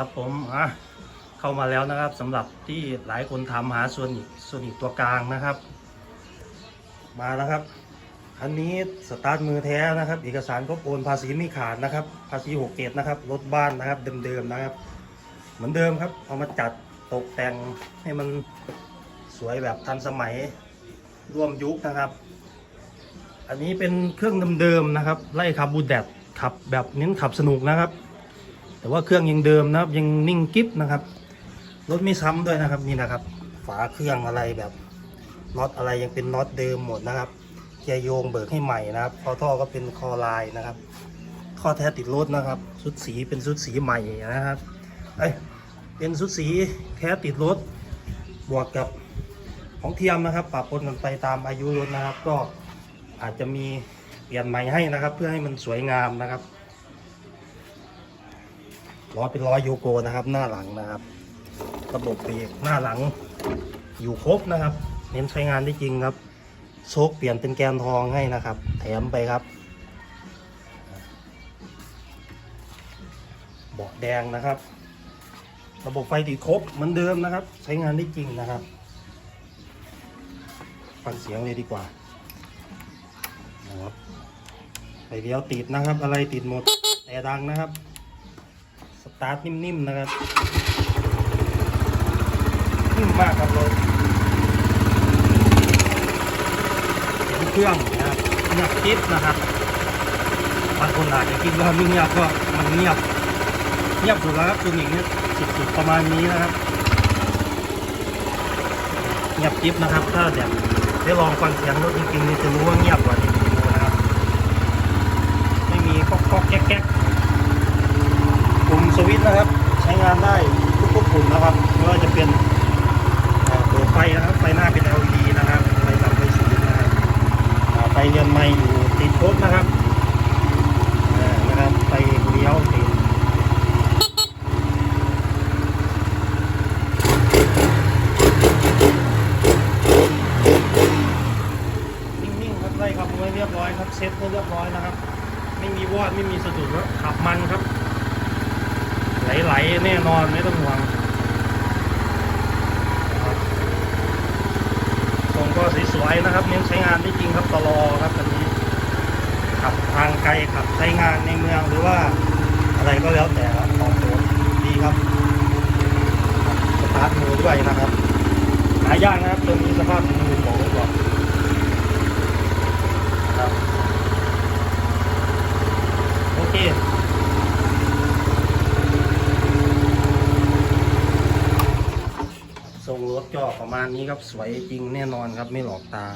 ครับผมอะเข้ามาแล้วนะครับสำหรับที่หลายคนถามหาส่วนอีกส่วนอีกตัวกลางนะครับ มาแล้วครับอันนี้สตาร์ทมือแท้นะครับ เอกสารครบโอนภาษีไม่ขาดนะครับ ภาษีหกเกตนะครับรถบ้านนะครับเดิมๆนะครับ เหมือนเดิมครับเอามาจัดตกแต่งให้มันสวยแบบทันสมัยร่วมยุคนะครับ อันนี้เป็นเครื่องเดิมๆนะครับ ไล่ขับบูดแดดขับแบบเน้นขับสนุกนะครับ แต่ว่าเครื่องยังเดิมนะครับ ยังนิ่งกิฟนะครับ รถไม่ซ้ำด้วยนะครับนี่นะครับ ฝาเครื่องอะไรแบบน็อตอะไรยังเป็นน็อตเดิมหมดนะครับเกียร์โยงเบิกให้ใหม่นะครับคอท่อก็เป็นคอลายนะครับข้อแท้ติดรถนะครับชุดสีเป็นชุดสีใหม่นะครับเอ้ยเป็นชุดสีแท้ติดรถบวกกับของเทียมนะครับปรับปนกันไปตามอายุรถนะครับ ก็อาจจะมีเปลี่ยนใหม่ให้นะครับ เพื่อให้มันสวยงามนะครับ ล้อเป็นล้อโยโกนะครับ หน้าหลังนะครับ ระบบเบรกหน้าหลัง อยู่ครบนะครับ เน้นใช้งานได้จริงครับโชคเปลี่ยนเป็นแกนทองให้นะครับ แถมไปครับเบาะแดงนะครับ ระบบไฟติดครบเหมือนเดิมนะครับ ใช้งานได้จริงนะครับฟังเสียงเลยดีกว่านะครับไฟเลี้ยวติดนะครับ อะไรติดหมดแต่ดังนะครับ ตาร์ทนิ่มๆนะครับ นิ่มมากครับรถเสียงเครื่องนะครับเงียบกิ๊บนะครับบางคนอาจจะคิดว่าไม่เงียบก็มันเงียบ เงียบสุดแล้วครับตัวนี้สุดๆประมาณนี้นะครับ เงียบกิ๊บนะครับ ถ้าแบบได้ลองฟังเสียงรถจริงๆนี่จะรู้ว่าเงียบกว่าที่ดูนะครับ ไม่มีก๊อกก๊อกๆแก๊กๆ สวิตช์นะครับ ใช้งานได้ทุกๆปุ่มนะครับไม่ว่าจะเป็นเอ่อเปิดไฟนะครับไฟหน้าเป็น LED นะครับไฟตัดไฟสูงนะครับไฟเรือนไม้อยู่ติดครบนะครับนะครับไฟเลี้ยวติดนิ่งๆครับไล่ครับไว้เรียบร้อยครับเซ็ตไว้เรียบร้อยนะครับ ไม่มีวอดไม่มีสะดุดแล้วขับมันครับ ไหลๆแน่นอนไม่ต้องห่วงครับทรงก็สวยๆนะครับเน้นใช้งานได้จริงครับตลอครับอันนี้ ขับทางไกลขับใช้งานในเมืองหรือว่าอะไรก็แล้วแต่ตอบโจทย์ดีครับสตาร์ทมือด้วยนะครับหายากนะครับตัวนี้สภาพมือบอกไว้ก่อนครับโอเค ทรง รถก็ประมาณนี้ครับสวยจริงแน่นอนครับไม่หลอกตา